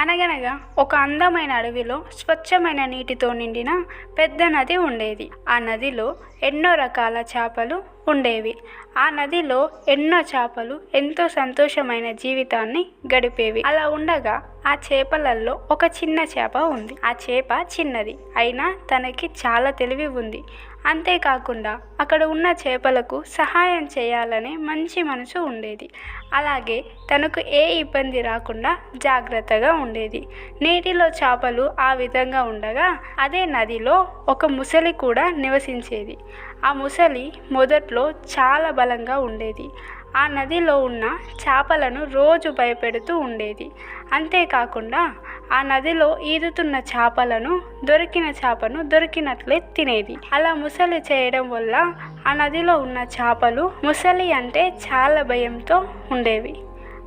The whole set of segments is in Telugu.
అనగనగా ఒక అందమైన అడవిలో స్వచ్ఛమైన నీటితో నిండిన పెద్ద నది ఉండేది. ఆ నదిలో ఎన్నో రకాల చేపలు ఉండేవి. ఆ నదిలో ఎన్నో చేపలు ఎంతో సంతోషమైన జీవితాన్ని గడిపేవి. అలా ఉండగా ఆ చేపలలో ఒక చిన్న చేప ఉంది. ఆ చేప చిన్నది. అయినా తనకి చాలా తెలివి ఉంది. అంతేకాకుండా అక్కడ ఉన్న చేపలకు సహాయం చేయాలనే మంచి మనసు ఉండేది. అలాగే తనకు ఏ ఇబ్బంది రాకుండా జాగ్రత్తగా ఉండేది. నీటిలో చేపలు ఆ విధంగా ఉండగా అదే నదిలో ఒక ముసలి కూడా నివసించేది. ఆ ముసలి మొదట్లో చాలా బలంగా ఉండేది. ఆ నదిలో ఉన్న చేపలను రోజు భయపెడుతూ ఉండేది. అంతేకాకుండా ఆ నదిలో ఈదుతున్న చేపలను దొరికిన చేపను దొరికినట్లే తినేది. అలా ముసలి చేయడం వల్ల ఆ నదిలో ఉన్న చేపలు ముసలి అంటే చాలా భయంతో ఉండేవి.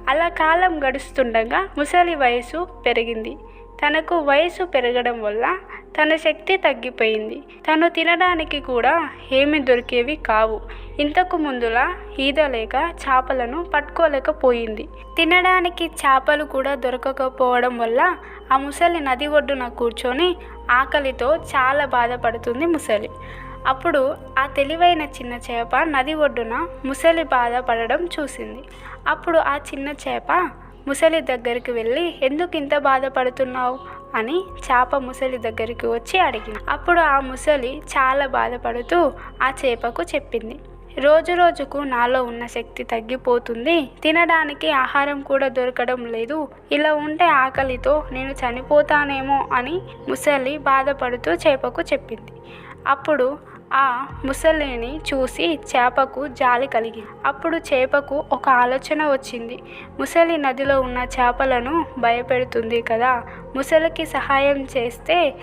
అలా కాలం గడుస్తుండగా ముసలి వయసు పెరిగింది. తనకు వయసు పెరగడం వల్ల తన శక్తి తగ్గిపోయింది. తను తినడానికి కూడా ఏమి దొరికేవి కావు. ఇంతకు ముందులా ఈదలేక చేపలను పట్టుకోలేకపోయింది. తినడానికి చేపలు కూడా దొరకకపోవడం వల్ల ఆ ముసలి నది ఒడ్డున కూర్చొని ఆకలితో చాలా బాధపడుతుంది ముసలి. అప్పుడు ఆ తెలివైన చిన్న చేప నది ఒడ్డున ముసలి బాధపడడం చూసింది. అప్పుడు ఆ చిన్న చేప ముసలి దగ్గరికి వెళ్ళి ఎందుకు ఇంత బాధపడుతున్నావు అని చేప ముసలి దగ్గరికి వచ్చి అడిగింది. అప్పుడు ఆ ముసలి చాలా బాధపడుతూ ఆ చేపకు చెప్పింది. రోజు రోజుకు నాలో ఉన్న శక్తి తగ్గిపోతుంది. తినడానికి ఆహారం కూడా దొరకడం లేదు. ఇలా ఉంటే ఆకలితో నేను చనిపోతానేమో అని ముసలి బాధపడుతూ చేపకు చెప్పింది. అప్పుడు ఆ ముసలిని చూసి చేపకు జాలి కలిగింది. అప్పుడు చేపకు ఒక ఆలోచన వచ్చింది. ముసలి నదిలో ఉన్న చేపలను భయపెడుతుంది కదా. ముసలికి సహాయం చేస్తే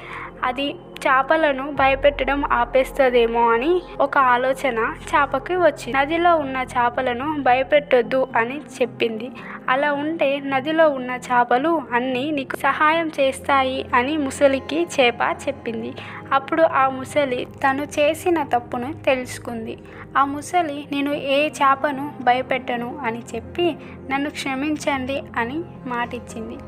అది చేపలను భయపెట్టడం ఆపేస్తుందేమో అని ఒక ఆలోచన చేపకి వచ్చింది. నదిలో ఉన్న చేపలను భయపెట్టొద్దు అని చెప్పింది. అలా ఉంటే నదిలో ఉన్న చేపలు అన్నీ నీకు సహాయం చేస్తాయి అని ముసలికి చేప చెప్పింది. అప్పుడు ఆ ముసలి తను చేసిన తప్పును తెలుసుకుంది. ఆ ముసలి నేను ఏ చేపను భయపెట్టను అని చెప్పి నన్ను క్షమించండి అని మాటిచ్చింది.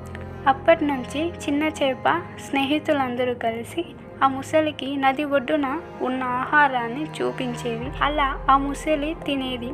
అప్పటి నుంచి చిన్న చేప స్నేహితులందరూ కలిసి ఆ ముసలికి నది ఒడ్డున ఉన్న ఆహారాన్ని చూపించేది అలా ఆ ముసలి తినేది.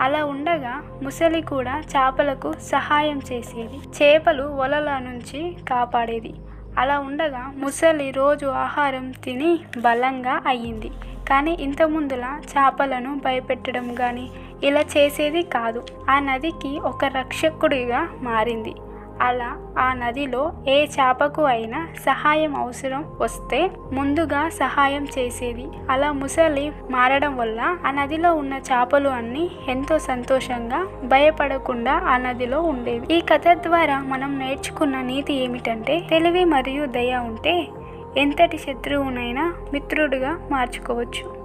అలా ఉండగా ముసలి కూడా చేపలకు సహాయం చేసేది. చేపలు వలల నుంచి కాపాడేది. అలా ఉండగా ముసలి రోజు ఆహారం తిని బలంగా అయ్యింది. కానీ ఇంత ముందులా చేపలను భయపెట్టడం కానీ ఇలా చేసేది కాదు. ఆ నదికి ఒక రక్షకుడిగా మారింది. అలా ఆ నదిలో ఏ చేపకు అయినా సహాయం అవసరం వస్తే ముందుగా సహాయం చేసేది. అలా ముసలి మారడం వల్ల ఆ నదిలో ఉన్న చేపలు అన్నీ ఎంతో సంతోషంగా భయపడకుండా ఆ నదిలో ఉండేవి. ఈ కథ ద్వారా మనం నేర్చుకున్న నీతి ఏమిటంటే తెలివి మరియు దయ ఉంటే ఎంతటి శత్రువునైనా మిత్రుడిగా మార్చుకోవచ్చు.